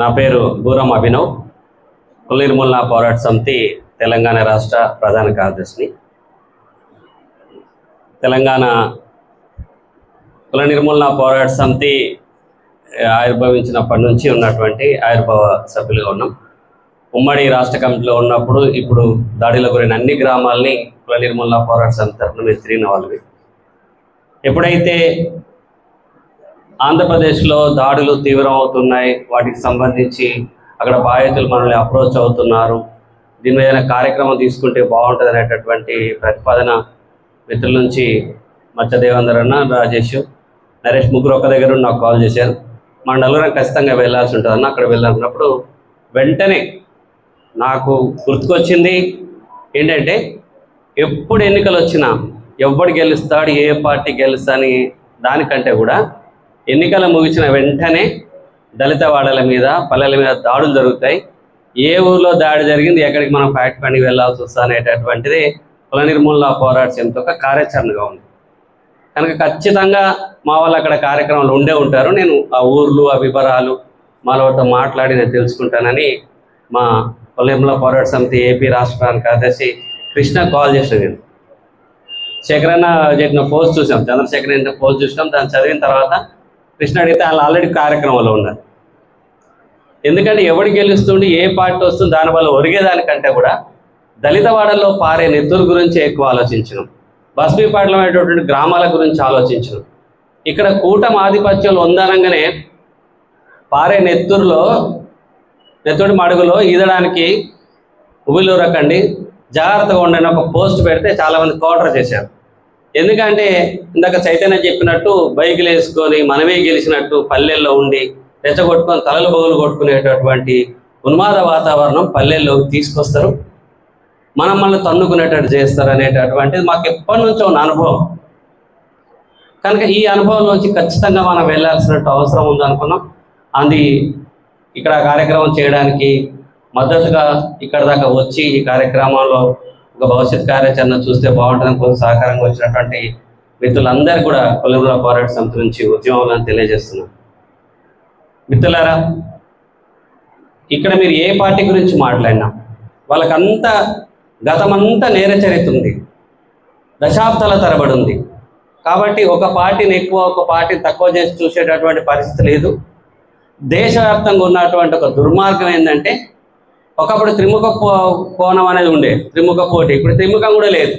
నా పేరు బూరం అభినవ్. కుల నిర్మూలన పోరాట సమితి తెలంగాణ రాష్ట్ర ప్రధాన కార్యదర్శిని. తెలంగాణ కుల నిర్మూలన పోరాట సమితి ఆవిర్భవించినప్పటి నుంచి ఉన్నటువంటి ఆవిర్భావ సభ్యులుగా ఉన్నాం. ఉమ్మడి రాష్ట్ర కమిటీలో ఉన్నప్పుడు ఇప్పుడు దాడిలో గురైన అన్ని గ్రామాలని కుల నిర్మూలన పోరాట సమితి తరఫున మేము తిరిగిన వాళ్ళవి ఎప్పుడైతే ఆంధ్రప్రదేశ్లో దాడులు తీవ్రం అవుతున్నాయి వాటికి సంబంధించి అక్కడ బాధితులు మనల్ని అప్రోచ్ అవుతున్నారు. దీని మీద ఏదైనా కార్యక్రమం తీసుకుంటే బాగుంటుంది అనేటటువంటి ప్రతిపాదన మిత్రుల నుంచి మత్స్యదేవేందర్ అన్న రాజేష్ నరేష్ ముగ్గురు ఒక దగ్గర ఉండి నాకు కాల్ చేశారు. మన నలుగురం ఖచ్చితంగా వెళ్ళాల్సి ఉంటుంది అన్న. అక్కడ వెళ్ళాలన్నప్పుడు వెంటనే నాకు గుర్తుకొచ్చింది ఏంటంటే ఎప్పుడు ఎన్నికలు వచ్చినా ఎవడు గెలుస్తాడు ఏ పార్టీ గెలుస్తా అని దానికంటే కూడా ఎన్నికలు ముగిసిన వెంటనే దళిత వాడల మీద పల్లెల మీద దాడులు జరుగుతాయి. ఏ ఊర్లో దాడి జరిగింది ఎక్కడికి మనం ఫ్యాక్ట్ పనికి వెళ్ళాల్సి వస్తా అనేటటువంటిది కుల నిర్మూలన పోరాట సమితి ఒక కార్యాచరణగా ఉంది. కనుక ఖచ్చితంగా మా వాళ్ళు అక్కడ కార్యక్రమాలు ఉండే ఉంటారు. నేను ఆ ఊర్లు ఆ వివరాలు మాలతో మాట్లాడి నేను తెలుసుకుంటానని మా కుల నిర్మూలన పోరాట సమితి ఏపీ రాష్ట్ర ప్రధాన కార్యదర్శి కృష్ణ కాల్ చేసిన నేను శేఖరన్న చెప్పిన పోస్ట్ చూసాం. చంద్రశేఖర్ పోస్ట్ చూసినాం. దాన్ని చదివిన తర్వాత కృష్ణ అడిగితే వాళ్ళు ఆల్రెడీ కార్యక్రమంలో ఉన్నారు. ఎందుకంటే ఎవడు గెలుస్తుండి ఏ పార్టీ వస్తుంది దానివల్ల ఒరిగేదానికంటే కూడా దళిత వాడల్లో పారే నెత్తురు గురించి ఎక్కువ ఆలోచించడం బస్మీపాటలం గ్రామాల గురించి ఆలోచించడం ఇక్కడ కూటమి ఆధిపత్యంలో ఉందనగానే పారే నెత్తురులో నెత్తుడి మడుగులో ఈదడానికి ఉబిలూరకండి జాగ్రత్తగా ఉండని ఒక పోస్ట్ పెడితే చాలామంది కౌంటర్ చేశారు. ఎందుకంటే ఇందాక చైతన్య చెప్పినట్టు బైకులు వేసుకొని మనమే గెలిచినట్టు పల్లెల్లో ఉండి రెచ్చగొట్టుకొని తలలు బొగులు కొట్టుకునేటటువంటి ఉన్మాద వాతావరణం పల్లెల్లోకి తీసుకొస్తారు. మనం మనల్ని తన్నుకునేటట్టు చేస్తారు అనేటటువంటిది మాకు ఎప్పటి నుంచో ఉన్న అనుభవం. కనుక ఈ అనుభవంలోంచి ఖచ్చితంగా మనం వెళ్ళాల్సినట్టు అవసరం ఉందనుకున్నాం అది ఇక్కడ కార్యక్రమం చేయడానికి మద్దతుగా ఇక్కడ దాకా వచ్చి ఈ కార్యక్రమంలో ఒక భవిష్యత్ కార్యాచరణ చూస్తే బాగుంటుందని కొంచెం సహకారంగా వచ్చినటువంటి మిత్రులందరూ కూడా కొలుగుల పోరాట సమితి నుంచి ఉద్యమంలో తెలియజేస్తున్నాం మిత్రులారా ఇక్కడ మీరు ఏ పార్టీ గురించి మాట్లాడినా వాళ్ళకంతా గతమంతా నేర చరిత్ర ఉంది. దశాబ్దాల తరబడి ఉంది. కాబట్టి ఒక పార్టీని ఎక్కువ ఒక పార్టీని తక్కువ చేసి చూసేటటువంటి పరిస్థితి లేదు. దేశవ్యాప్తంగా ఉన్నటువంటి ఒక దుర్మార్గం ఏంటంటే ఒకప్పుడు త్రిముఖ కోణం అనేది ఉండే త్రిముఖ పోటీ. ఇప్పుడు త్రిముఖం కూడా లేదు.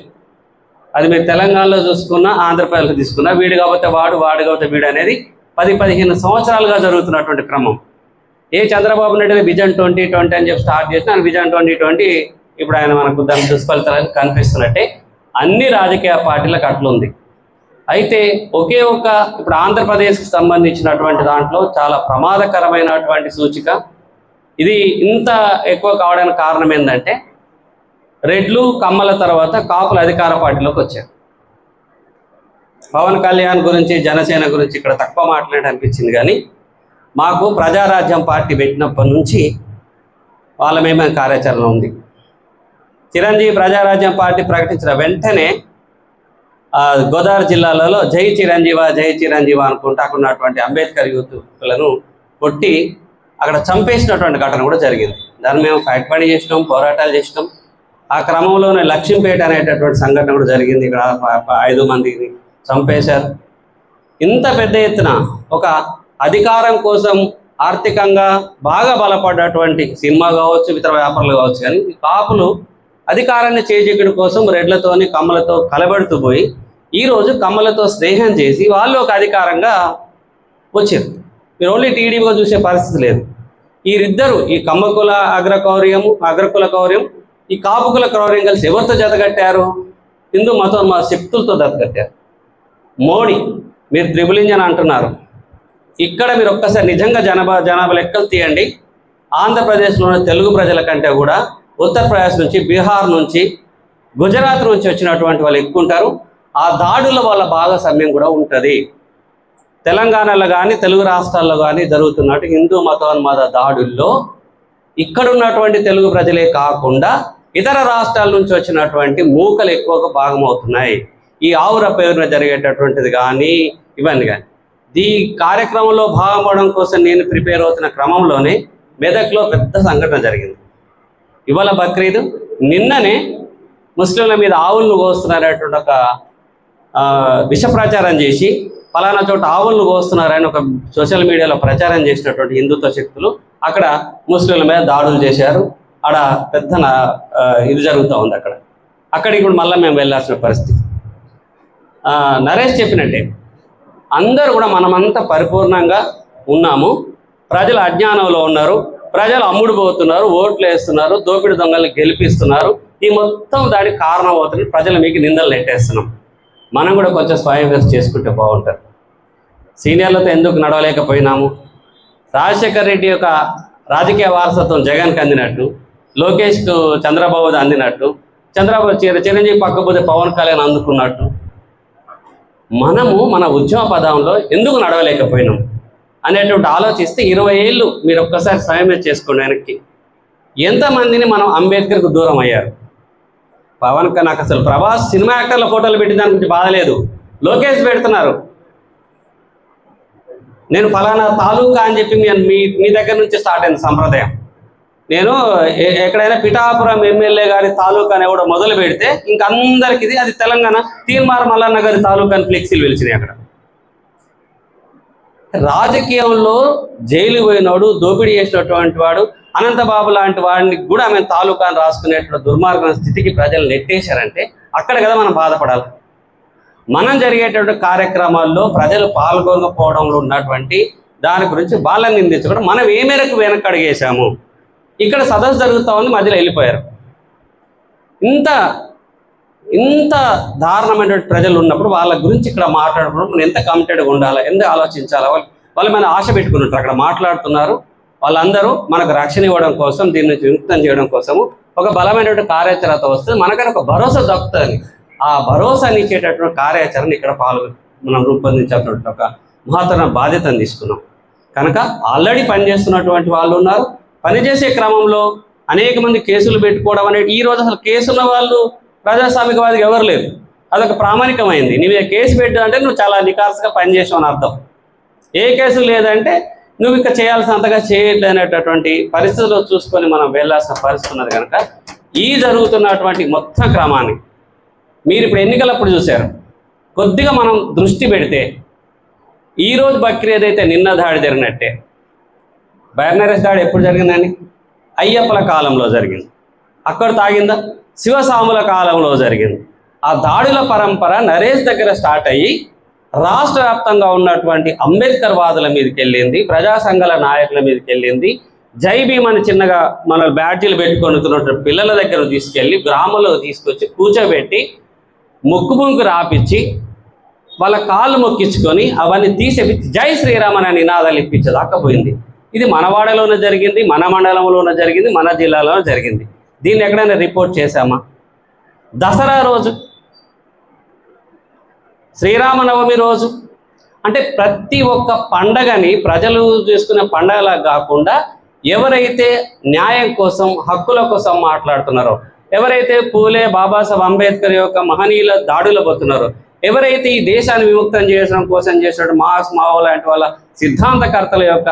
అది మీరు తెలంగాణలో చూసుకున్నా ఆంధ్రప్రదేశ్లో తీసుకున్నా వీడు కాకపోతే వాడు వాడు కాకపోతే వీడు అనేది పది పదిహేను సంవత్సరాలుగా జరుగుతున్నటువంటి క్రమం. ఏ Chandrababu Naidu vision twenty twenty అని చెప్పి స్టార్ట్ చేసిన ఆయన విజన్ ట్వంటీ ట్వంటీ ఇప్పుడు ఆయన మనకు దాని దుష్ఫలితాలు కనిపిస్తున్నట్టే అన్ని రాజకీయ పార్టీలకు అట్లుంది అయితే ఒకే ఒక ఇప్పుడు ఆంధ్రప్రదేశ్కి సంబంధించినటువంటి దాంట్లో చాలా ప్రమాదకరమైనటువంటి సూచిక ఇది ఇంత ఎక్కువ కావడానికి కారణం ఏంటంటే రెడ్లు కమ్మల తర్వాత కాపులు అధికార పార్టీలోకి వచ్చారు. పవన్ కళ్యాణ్ గురించి జనసేన గురించి ఇక్కడ తక్కువ మాట్లాడి అనిపించింది కానీ మాకు ప్రజారాజ్యం పార్టీ పెట్టినప్పటి నుంచి వాళ్ళ మేమే కార్యాచరణ ఉంది. చిరంజీవి ప్రజారాజ్యం పార్టీ ప్రకటించిన వెంటనే గోదావరి జిల్లాలలో జై చిరంజీవ జై చిరంజీవ అనుకుంటూ అక్కడ ఉన్నటువంటి అంబేద్కర్ యూత్లను కొట్టి అక్కడ చంపేసినటువంటి ఘటన కూడా జరిగింది. దాన్ని మేము ఫ్యాక్ట్ పని చేసినాం పోరాటాలు చేసినాం. ఆ క్రమంలోనే లక్ష్మీపేట అనేటటువంటి సంఘటన కూడా జరిగింది. ఇక్కడ ఐదు మందిని చంపేశారు. ఇంత పెద్ద ఎత్తున ఒక అధికారం కోసం ఆర్థికంగా బాగా బలపడ్డటువంటి సినిమా కావచ్చు ఇతర వ్యాపారాలు కావచ్చు కానీ కాపులు అధికారాన్ని చేజెక్కడి కోసం రెడ్లతోని కమ్మలతో కలబడుతూ పోయి ఈరోజు కమ్మలతో స్నేహం చేసి వాళ్ళు ఒక అధికారంగా వచ్చారు. మీరు ఓన్లీ టీడీపీగా చూసే పరిస్థితి లేదు. వీరిద్దరు ఈ కమ్మకుల అగ్రకౌర్యము అగ్రకుల కౌర్యం ఈ కాపుకుల కౌర్యం కలిసి ఎవరితో జతగట్టారు హిందూ మతం మా శక్తులతో జతగట్టారు మోడీ మీరు త్రిబుల్ ఇంజన్ అంటున్నారు. ఇక్కడ మీరు ఒక్కసారి నిజంగా జనాభా జనాభా లెక్కలు తీయండి. ఆంధ్రప్రదేశ్లోని తెలుగు ప్రజల కంటే కూడా ఉత్తరప్రదేశ్ నుంచి బీహార్ నుంచి గుజరాత్ నుంచి వచ్చినటువంటి వాళ్ళు ఎక్కువ ఉంటారు. ఆ దాడుల వల్ల భాగస్వామ్యం కూడా ఉంటుంది. తెలంగాణలో కానీ తెలుగు రాష్ట్రాల్లో కానీ జరుగుతున్నట్టు హిందూ మతోన్మాద దాడుల్లో ఇక్కడ ఉన్నటువంటి తెలుగు ప్రజలే కాకుండా ఇతర రాష్ట్రాల నుంచి వచ్చినటువంటి మూకలు ఎక్కువగా భాగమవుతున్నాయి. ఈ ఆవుర పేరున జరిగేటటువంటిది కానీ ఇవన్నీ కానీ ఈ కార్యక్రమంలో భాగమవడం కోసం నేను ప్రిపేర్ అవుతున్న క్రమంలోనే మెదక్లో పెద్ద సంఘటన జరిగింది. ఇవాళ బక్రీద్ నిన్ననే ముస్లింల మీద ఆవులను కోస్తున్నారనేటువంటి ఒక విష ప్రచారం చేసి ఫలానా చోట ఆవులను కోస్తున్నారని ఒక సోషల్ మీడియాలో ప్రచారం చేసినటువంటి హిందుత్వ శక్తులు అక్కడ ముస్లింల మీద దాడులు చేశారు. ఆడ పెద్ద ఇది జరుగుతూ ఉంది అక్కడ. అక్కడికి కూడా మళ్ళీ మేము వెళ్ళాల్సిన పరిస్థితి. నరేష్ చెప్పినట్టే అందరూ కూడా మనమంతా పరిపూర్ణంగా ఉన్నాము. ప్రజలు అజ్ఞానంలో ఉన్నారు. ప్రజలు అమ్ముడు పోతున్నారు ఓట్లు వేస్తున్నారు దోపిడి దొంగల్ని గెలిపిస్తున్నారు. ఈ మొత్తం దానికి కారణం అవుతుంది ప్రజలు మీకు నిందలు నెట్టేస్తున్నాం. మనం కూడా కొంచెం స్వయం చేసుకుంటే బాగుంటుంది. సీనియర్లతో ఎందుకు నడవలేకపోయినాము? రాజశేఖర రెడ్డి యొక్క రాజకీయ వారసత్వం జగన్కి అందినట్టు లోకేష్కు చంద్రబాబు అందినట్టు చంద్రబాబు చిరంజీవి పక్కపోతే పవన్ కళ్యాణ్ అందుకున్నట్టు. మనము మన ఉద్యమ పదంలో ఎందుకు నడవలేకపోయినాం? అనేటువంటి ఆలోచిస్తే ఇరవై ఏళ్ళు మీరు ఒక్కసారి స్వయమే చేసుకోండి వెనక్కి. ఎంతమందిని మనం అంబేద్కర్కు దూరం అయ్యారు? పవన్ కళ్యాణ్ నాకు అసలు ప్రభాస్ సినిమా యాక్టర్ల ఫోటోలు పెట్టిన దాని గురించి బాధ లేదు. లోకేష్ పెడుతున్నారు. నేను ఫలానా తాలూకా అని చెప్పి మీ మీ మీ దగ్గర నుంచి స్టార్ట్ అయింది సంప్రదాయం. నేను ఎక్కడైనా పిఠాపురం ఎమ్మెల్యే గారి తాలూకా అని కూడా మొదలు పెడితే ఇంక అందరికి ఇది అది తెలంగాణ తీన్మార్ మల్లన్న గారి తాలూకా అని ఫ్లెక్సీలు వెలిచినాయి అక్కడ. రాజకీయంలో జైలు పోయినోడు దోపిడీ చేసినటువంటి వాడు అనంతబాబు లాంటి వాడిని కూడా ఆమె తాలూకాను రాసుకునేటువంటి దుర్మార్గం స్థితికి ప్రజలు నెట్టేశారంటే అక్కడ కదా మనం బాధపడాలి. మనం జరిగేటువంటి కార్యక్రమాల్లో ప్రజలు పాల్గొనకపోవడంలో ఉన్నటువంటి దాని గురించి వాళ్ళని నిందించుకోవడం మనం ఏ మేరకు వెనకడిగేశాము? ఇక్కడ సదస్సు జరుగుతూ ఉంది మధ్యలో వెళ్ళిపోయారు. ఇంత ఇంత దారుణమైనటువంటి ప్రజలు ఉన్నప్పుడు వాళ్ళ గురించి ఇక్కడ మాట్లాడుకున్నప్పుడు మనం ఎంత కమిటెడ్గా ఉండాలి ఎంత ఆలోచించాలి? వాళ్ళు వాళ్ళు మన ఆశ పెట్టుకున్నట్టు అక్కడ మాట్లాడుతున్నారు. వాళ్ళందరూ మనకు రక్షణ ఇవ్వడం కోసం దీని నుంచి విముక్తం చేయడం కోసము ఒక బలమైనటువంటి కార్యాచరణ వస్తే మనకైనా ఒక భరోసా దక్కుతుంది. ఆ భరోసాని ఇచ్చేటటువంటి కార్యాచరణ ఇక్కడ పాల్గొ మనం రూపొందించేటువంటి ఒక మహత్తర బాధ్యతను తీసుకున్నాం. కనుక ఆల్రెడీ పనిచేస్తున్నటువంటి వాళ్ళు ఉన్నారు. పనిచేసే క్రమంలో అనేక మంది కేసులు పెట్టుకోవడం అనేది ఈ రోజు అసలు కేసున్న వాళ్ళు వాళ్ళు ప్రజాస్వామికవాదిగా ఎవరు లేరు. అదొక ప్రామాణికమైంది. నీ మీద కేసు పెట్టు అంటే నువ్వు చాలా నికాసుగా పనిచేసావు అని అర్థం. ఏ కేసు లేదంటే నువ్వు ఇక చేయాల్సినంతగా చేయట్లేనటువంటి పరిస్థితుల్లో చూసుకొని మనం వెళ్ళాల్సిన పరిస్థితి ఉన్నది కనుక ఈ జరుగుతున్నటువంటి మొత్తం క్రమాన్ని మీరు ఇప్పుడు ఎన్నికలప్పుడు చూశారు. కొద్దిగా మనం దృష్టి పెడితే ఈరోజు బక్రీద్ అయితే నిన్న దాడి జరిగినట్టే. బైర్నరెస్ దాడి ఎప్పుడు జరిగిందని అయ్యప్పల కాలంలో జరిగింది. అక్కడ తాగిందా? శివసాముల కాలంలో జరిగింది. ఆ దాడుల పరంపర నరేష్ దగ్గర స్టార్ట్ అయ్యి రాష్ట్ర వ్యాప్తంగా ఉన్నటువంటి అంబేద్కర్ వాదుల మీదకి వెళ్ళింది ప్రజా సంఘాల నాయకుల మీదకి వెళ్ళింది. జై భీమ్ అని చిన్నగా మన బ్యాడ్జీలు పెట్టుకొనుతున్నటువంటి పిల్లల దగ్గర తీసుకెళ్ళి గ్రామంలో తీసుకొచ్చి కూర్చోబెట్టి మొక్కు మొక్కు రాపిచ్చి వాళ్ళ కాళ్ళు మొక్కించుకొని అవన్నీ తీసేపి జై శ్రీరామ్ అనే నినాదాలు ఇప్పించేదాకా పోయింది. ఇది మనవాడలోనే జరిగింది మన మండలంలోనే జరిగింది మన జిల్లాలోనే జరిగింది. దీన్ని ఎక్కడైనా రిపోర్ట్ చేశామా? దసరా రోజు శ్రీరామనవమి రోజు అంటే ప్రతి ఒక్క పండగని ప్రజలు చేసుకునే పండగలా కాకుండా ఎవరైతే న్యాయం కోసం హక్కుల కోసం మాట్లాడుతున్నారో ఎవరైతే పూలే బాబాసాహెబ్ అంబేద్కర్ యొక్క మహనీయుల దాడులు పోతున్నారో ఎవరైతే ఈ దేశాన్ని విముక్తం చేయడం కోసం చేసినట్టు మాస్ మావో లాంటి వాళ్ళ సిద్ధాంతకర్తల యొక్క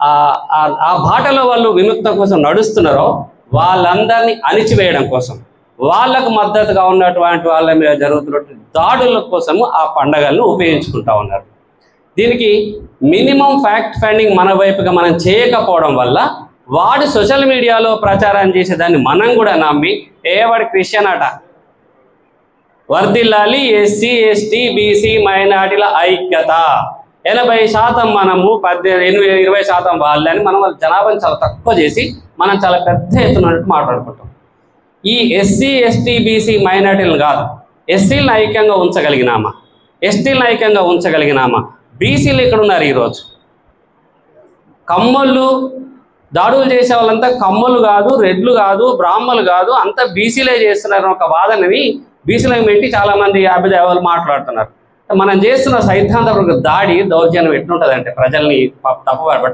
ఆ ఆ బాటలో వాళ్ళు విముక్తం కోసం నడుస్తున్నారో వాళ్ళందరినీ అణిచివేయడం కోసం వాళ్ళకు మద్దతుగా ఉన్నటువంటి వాళ్ళ మీద జరుగుతున్నటువంటి దాడుల కోసము ఆ పండగలను ఉపయోగించుకుంటా ఉన్నారు. దీనికి మినిమం ఫ్యాక్ట్ ఫైండింగ్ మన వైపుగా మనం చేయకపోవడం వల్ల వాడు సోషల్ మీడియాలో ప్రచారం చేసేదాన్ని మనం కూడా నమ్మి ఏ వాడు క్రిస్టియన్ అట? వర్దిల్లాలి ఎస్సీ ఎస్టీ బీసీ మైనార్టీల ఐక్యత. ఎనభై శాతం మనము పద్దెనిమిది ఎనిమిది ఇరవై శాతం వాళ్ళని మనం జనాభాని చాలా తక్కువ చేసి మనం చాలా పెద్ద ఎత్తునట్టు మాట్లాడుకుంటాం. ఈ ఎస్సీ ఎస్టీ బీసీ మైనార్టీలను కాదు ఎస్సీలను ఐక్యంగా ఉంచగలిగినామా? ఎస్టీలను ఐక్యంగా ఉంచగలిగినామా? బీసీలు ఇక్కడ ఉన్నారు ఈరోజు? కమ్మళ్ళు దాడులు చేసే వాళ్ళంతా కమ్మలు కాదు రెడ్లు కాదు బ్రాహ్మలు కాదు అంతా బీసీలే చేస్తున్నారు ఒక వాదనని బీసీలకు పెట్టి చాలా మంది యాభై దేవాలు మాట్లాడుతున్నారు. మనం చేస్తున్న సైద్ధాంత దాడి దౌర్జన్యం ఎట్లుంటుందంటే ప్రజల్ని ప-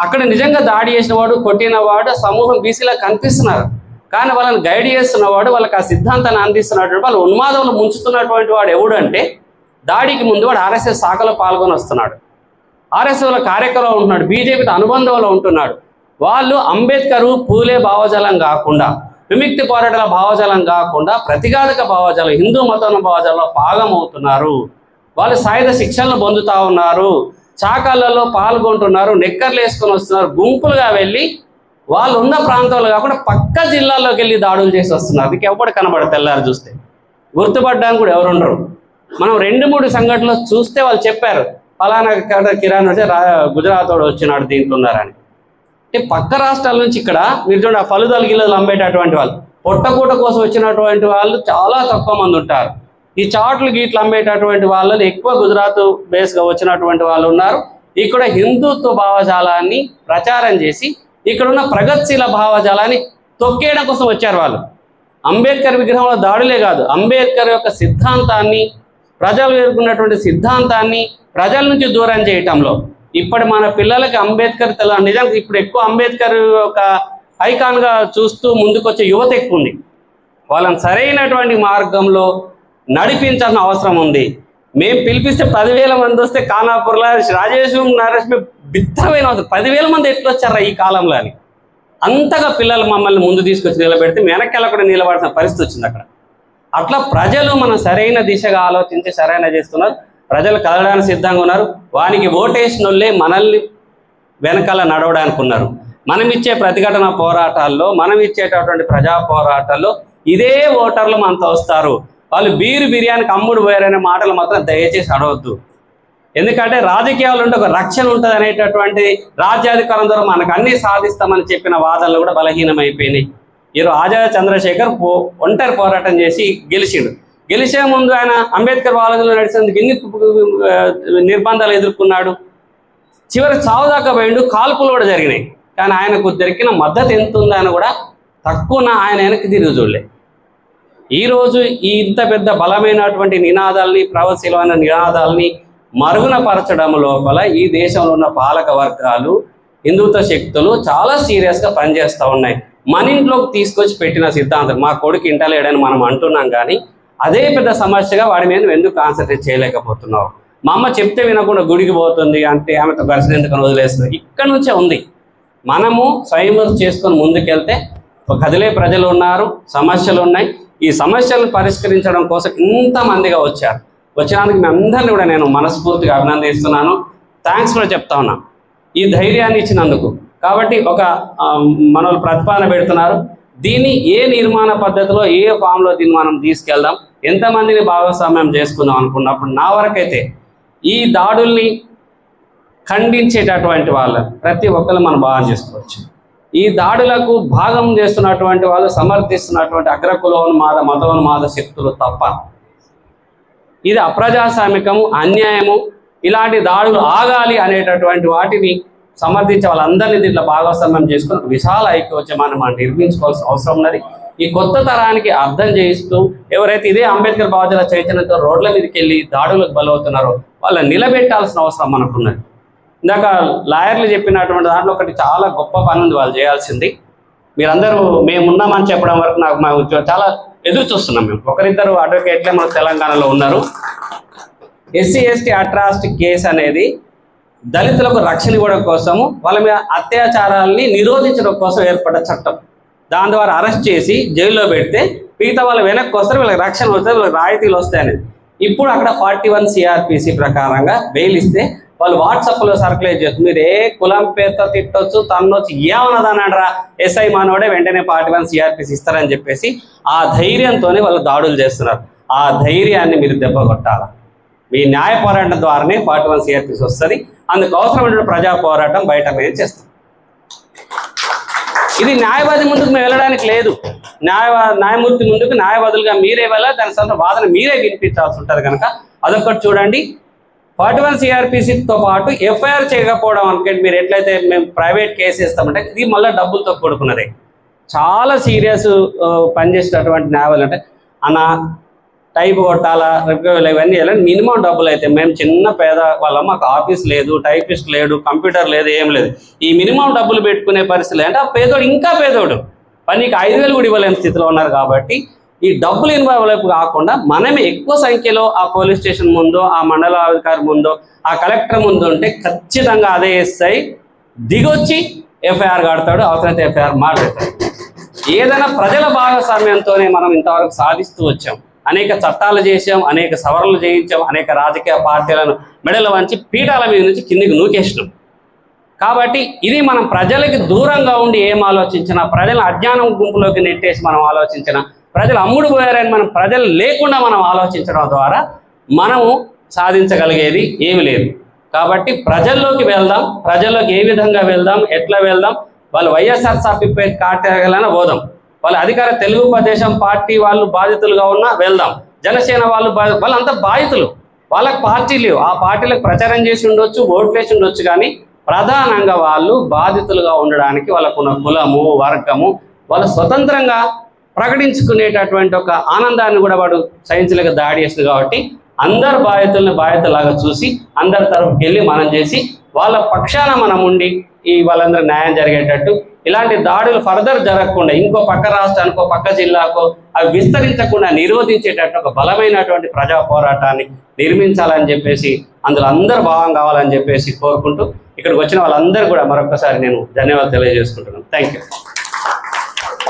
అక్కడ నిజంగా దాడి చేసిన వాడు కొట్టిన వాడు సమూహం బీసీలా కనిపిస్తున్నారు. కానీ వాళ్ళని గైడ్ చేస్తున్నవాడు వాళ్ళకి ఆ సిద్ధాంతాన్ని అందిస్తున్నటువంటి వాళ్ళు ఉన్మాదంలో ముంచుతున్నటువంటి వాడు ఎవడు అంటే దాడికి ముందు వాడు ఆర్ఎస్ఎస్ శాఖలో పాల్గొని వస్తున్నాడు. ఆర్ఎస్ఎస్ల కార్యక్రమంలో ఉంటున్నాడు బీజేపీతో అనుబంధంలో ఉంటున్నాడు. వాళ్ళు అంబేద్కర్ పూలే భావజాలం కాకుండా విముక్తి పోరాటాల భావజాలం కాకుండా ప్రతిఘాతక భావజాలం హిందూ మతం భావజాలంలో భాగమవుతున్నారు. వాళ్ళు సాయుధ శిక్షలను పొందుతూ ఉన్నారు. చాకాలలో పాల్గొంటున్నారు నెక్కర్లు వేసుకొని వస్తున్నారు గుంపులుగా వెళ్ళి వాళ్ళు ఉన్న ప్రాంతంలో కాకుండా పక్క జిల్లాల్లోకి వెళ్ళి దాడులు చేసి వస్తున్నారు. మీకు ఎవరు కనబడ తెల్లారు చూస్తే? గుర్తుపడ్డానికి కూడా ఎవరు ఉండరు మనం రెండు మూడు సంఘటనలు చూస్తే వాళ్ళు చెప్పారు. ఫలానా కాడ కిరాణ్ అంటే రా గుజరాత్ వాడు వచ్చినాడు దీంట్లో ఉన్నారని. అంటే పక్క రాష్ట్రాల నుంచి ఇక్కడ మీరు చూడండి ఆ ఫలుదలు గిల్లలు అమ్మేటటువంటి వాళ్ళు. పొట్టకూట కోసం వచ్చినటువంటి వాళ్ళు చాలా తక్కువ మంది ఉంటారు. ఈ చాట్లు గీట్లు అమ్మేటటువంటి వాళ్ళని ఎక్కువ గుజరాత్ బేస్గా వచ్చినటువంటి వాళ్ళు ఉన్నారు. ఇక్కడ హిందుత్వ భావజాలాన్ని ప్రచారం చేసి ఇక్కడ ఉన్న ప్రగతిశీల భావజాలాన్ని తొక్కేయడం కోసం వచ్చారు వాళ్ళు. అంబేద్కర్ విగ్రహంలో దాడులే కాదు అంబేద్కర్ యొక్క సిద్ధాంతాన్ని ప్రజలు ఎదుర్కొన్నటువంటి సిద్ధాంతాన్ని ప్రజల నుంచి దూరం చేయటంలో ఇప్పటి మన పిల్లలకి అంబేద్కర్ తెల నిజానికి ఇప్పుడు ఎక్కువ అంబేద్కర్ ఒక ఐకాన్గా చూస్తూ ముందుకొచ్చే యువత ఎక్కువ ఉంది వాళ్ళని సరైనటువంటి మార్గంలో నడిపించాల్సిన అవసరం ఉంది. మేము పిలిపిస్తే పదివేల మంది వస్తే కానాపూర్లో రాజేష్ నరేష్ బిత్తమైన అవసరం. పదివేల మంది ఎట్లా వచ్చారా ఈ కాలంలో అని. అంతగా పిల్లలు మమ్మల్ని ముందు తీసుకొచ్చి నిలబెడితే వెనక్కి కూడా నిలబడాల్సిన పరిస్థితి వచ్చింది అక్కడ. అట్లా ప్రజలు మనం సరైన దిశగా ఆలోచించి సరైన చేస్తున్నారు. ప్రజలు కదలడానికి సిద్ధంగా ఉన్నారు. వానికి ఓటేసినోళ్ళే మనల్ని వెనకాల నడవడానికి ఉన్నారు. మనం ఇచ్చే ప్రతిఘటన పోరాటాల్లో మనం ఇచ్చేటటువంటి ప్రజా పోరాటాల్లో ఇదే ఓటర్లు మనతో వస్తారు. వాళ్ళు బీరు బిర్యానికి అమ్ముడు పోయారనే మాటలు మాత్రం దయచేసి అడవద్దు ఎందుకంటే రాజకీయాలు ఉంటే ఒక రక్షణ ఉంటుంది అనేటటువంటి రాజ్యాధికారం ద్వారా మనకు అన్ని సాధిస్తామని చెప్పిన వాదనలు కూడా బలహీనమైపోయినాయి. ఈరోజు ఆజాద్ చంద్రశేఖర్ పో ఒంటరి పోరాటం చేసి గెలిచిండు. గెలిచే ముందు ఆయన అంబేద్కర్ వాళ్ళలో నడిచేందుకు ఎన్ని నిర్బంధాలు ఎదుర్కొన్నాడు? చివరి చావు దాకా పోయిండు కాల్పులు కూడా జరిగినాయి. కానీ ఆయనకు దొరికిన మద్దతు ఎంత ఉందని కూడా తక్కువ ఆయన వెనక్కి తిరిగి చూడలే. ఈరోజు ఈ ఇంత పెద్ద బలమైనటువంటి నినాదాలని ప్రవశీలమైన నినాదాలని మరుగున పరచడం లోపల ఈ దేశంలో ఉన్న పాలక వర్గాలు హిందుత్వ శక్తులు చాలా సీరియస్గా పనిచేస్తూ ఉన్నాయి. మన ఇంట్లోకి తీసుకొచ్చి పెట్టిన సిద్ధాంతం మా కొడుకు ఇంటలేడని మనం అంటున్నాం కానీ అదే పెద్ద సమస్యగా వాడి మీద ఎందుకు కాన్సన్ట్రేట్ చేయలేకపోతున్నావు? మా అమ్మ చెప్తే వినకుండా గుడికి పోతుంది అంటే ఆమెతో ఘర్షణ ఎందుకని వదిలేస్తుంది? ఇక్కడ నుంచే ఉంది. మనము స్వయం చేసుకొని ముందుకెళ్తే ఒక కదిలే ప్రజలు ఉన్నారు సమస్యలు ఉన్నాయి. ఈ సమస్యలను పరిష్కరించడం కోసం ఇంతమందిగా వచ్చారు. వచ్చినందుకు మీ అందరినీ కూడా నేను మనస్ఫూర్తిగా అభినందిస్తున్నాను. థ్యాంక్స్ కూడా చెప్తా ఉన్నా. ఈ ధైర్యాన్ని ఇచ్చినందుకు. కాబట్టి ఒక ఆ, మన వాళ్ళు ప్రతిపాదన పెడుతున్నారు. దీన్ని ఏ నిర్మాణ పద్ధతిలో ఏ ఫామ్లో దీన్ని మనం తీసుకెళ్దాం ఎంతమందిని భాగస్వామ్యం చేసుకుందాం అనుకున్నప్పుడు నా వరకైతే ఈ దాడుల్ని ఖండించేటటువంటి వాళ్ళ ప్రతి ఒక్కరు మనం భాగం చేసుకోవచ్చు. ఈ దాడులకు భాగం చేస్తున్నటువంటి వాళ్ళు సమర్థిస్తున్నటువంటి అగ్రకులోన్మాద మతోన్మాద శక్తులు తప్ప ఇది అప్రజాస్వామికము అన్యాయము ఇలాంటి దాడులు ఆగాలి అనేటటువంటి వాటిని సమర్థించే వాళ్ళందరినీ దీంట్లో భాగస్వామ్యం చేసుకుని విశాల ఐక్యోద్యమాన్ని మనం నిర్మించుకోవాల్సిన అవసరం ఉన్నది. ఈ కొత్త తరానికి అర్థం చేయిస్తూ ఎవరైతే ఇదే అంబేద్కర్ భావజల చైతన్యంతో రోడ్ల మీదకి వెళ్ళి దాడులకు బలవుతున్నారో వాళ్ళని నిలబెట్టాల్సిన అవసరం మనకున్నది. ఇందాక లాయర్లు చెప్పినటువంటి దాంట్లో ఒకటి చాలా గొప్ప పని ఉంది వాళ్ళు చేయాల్సింది. మీరందరూ మేము ఉన్నామని చెప్పడం వరకు నాకు మా ఉద్యోగం చాలా ఎదురు చూస్తున్నాం మేము. ఒకరిద్దరు అడ్వకేట్లే మన తెలంగాణలో ఉన్నారు. ఎస్సీ ఎస్టీ అట్రాసిటీ కేసు అనేది దళితులకు రక్షణ ఇవ్వడం కోసము వాళ్ళ మీద అత్యాచారాలని నిరోధించడం కోసం ఏర్పడ్డ చట్టం. దాని ద్వారా అరెస్ట్ చేసి జైల్లో పెడితే మిగతా వాళ్ళు వెనక్కి వస్తారు వీళ్ళకి రక్షణ వస్తుంది వీళ్ళకి రాయితీలు వస్తాయి ఇప్పుడు అక్కడ ఫార్టీ వన్ సిఆర్పిసి ప్రకారంగా బెయిల్ ఇస్తే వాళ్ళు వాట్సాప్లో సర్క్యులేట్ చేస్తుంది మీరు ఏ కులం పేరుతో తిట్టొచ్చు తన్నొచ్చు ఏమన్నదనరా ఎస్ఐ మనోడే వెంటనే ఫార్టీ వన్ సిఆర్పిసి ఇస్తారని చెప్పేసి ఆ ధైర్యంతోనే వాళ్ళు దాడులు చేస్తున్నారు. ఆ ధైర్యాన్ని మీరు దెబ్బ కొట్టాలి? మీ న్యాయ పోరాటం ద్వారానే ఫార్టీ వన్ సిఆర్పిసి వస్తుంది. అందుకు అవసరమైన ప్రజా పోరాటం బయట మీద చేస్తాం. ఇది న్యాయవాది ముందుకు మేము వెళ్ళడానికి లేదు. న్యాయ న్యాయమూర్తి ముందుకు న్యాయవాదులుగా మీరే వెళ్ళాలి దాని సొంత వాదన మీరే వినిపించాల్సి ఉంటుంది కనుక అదొకటి చూడండి. ఫార్టీ వన్ సిఆర్పిసితో పాటు ఎఫ్ఐఆర్ చేయకపోవడం అనుకోండి మీరు ఎట్లయితే మేము ప్రైవేట్ కేసు ఇస్తామంటే ఇది మళ్ళీ డబ్బులతో కూడుకున్నదే. చాలా సీరియస్ పనిచేసినటువంటి న్యాయవాదులు అంటే అన్న టైప్ కొట్టాలా రివ్యూలు ఇవన్నీ చేయాలని మినిమం డబ్బులు అయితే మేము చిన్న పేద వాళ్ళం మాకు ఆఫీస్ లేదు టైపిస్ట్ లేడు కంప్యూటర్ లేదు ఏం లేదు. ఈ మినిమం డబ్బులు పెట్టుకునే పరిస్థితి అంటే ఆ పేదోడు ఇంకా పేదోడు. పనికి ఐదు వేలు కూడా ఇవ్వలేని స్థితిలో ఉన్నారు కాబట్టి ఈ డబ్బులు ఇన్వాల్వ్ కాకుండా మనమే ఎక్కువ సంఖ్యలో ఆ పోలీస్ స్టేషన్ ముందో ఆ మండలాధికారి ముందో ఆ కలెక్టర్ ముందు ఉంటే ఖచ్చితంగా అదే ఎస్ఐ దిగొచ్చి ఎఫ్ఐఆర్ కడతాడు అవసరమైతే ఎఫ్ఐఆర్ మాట్లాడతాడు. ఏదైనా ప్రజల భాగస్వామ్యంతోనే మనం ఇంతవరకు సాధిస్తూ వచ్చాం. అనేక చట్టాలు చేసాం అనేక సవరణలు చేయించాం అనేక రాజకీయ పార్టీలను మెడలు వంచి పీఠాల మీద నుంచి కిందికి నూకేసినాం. కాబట్టి ఇది మనం ప్రజలకి దూరంగా ఉండి ఏం ఆలోచించినా ప్రజల అజ్ఞానం గుంపులోకి నెట్టేసి మనం ఆలోచించిన ప్రజలు అమ్ముడు పోయారని మనం ప్రజలు లేకుండా మనం ఆలోచించడం ద్వారా మనము సాధించగలిగేది ఏమి లేదు. కాబట్టి ప్రజల్లోకి వెళ్దాం ప్రజల్లోకి ఏ విధంగా వెళ్దాం ఎట్లా వెళ్దాం వాళ్ళు వైఎస్ఆర్సీపీ కార్యాలయాన పోదాం వాళ్ళ అధికార తెలుగు ప్రదేశం పార్టీ వాళ్ళు బాధితులుగా ఉన్నా వెళ్దాం. జనసేన వాళ్ళు బా- వాళ్ళంతా బాధితులు. వాళ్ళకి పార్టీ లేవు. ఆ పార్టీలకు ప్రచారం చేసి ఉండొచ్చు ఓట్లు వేసి ఉండొచ్చు కానీ ప్రధానంగా వాళ్ళు బాధితులుగా ఉండడానికి వాళ్ళకున్న కులము వర్గము వాళ్ళు స్వతంత్రంగా ప్రకటించుకునేటటువంటి ఒక ఆనందాన్ని కూడా వాడు సైన్స్లకు దాడి చేస్తుంది కాబట్టి అందరు బాధితులను బాధితులాగా చూసి అందరి తరఫుకి వెళ్ళి మనం చేసి వాళ్ళ పక్షాన మనం ఉండి ఈ వాళ్ళందరూ న్యాయం జరిగేటట్టు ఇలాంటి దాడులు ఫర్దర్ జరగకుండా ఇంకో పక్క రాష్ట్రానికో పక్క జిల్లాకో అవి విస్తరించకుండా నిరోధించేటట్టు ఒక బలమైనటువంటి ప్రజా పోరాటాన్ని నిర్మించాలని చెప్పేసి అందులో అందరూ భావం కావాలని చెప్పేసి కోరుకుంటూ ఇక్కడికి వచ్చిన వాళ్ళందరూ కూడా మరొకసారి నేను ధన్యవాదాలు తెలియజేసుకుంటున్నాను. Thank you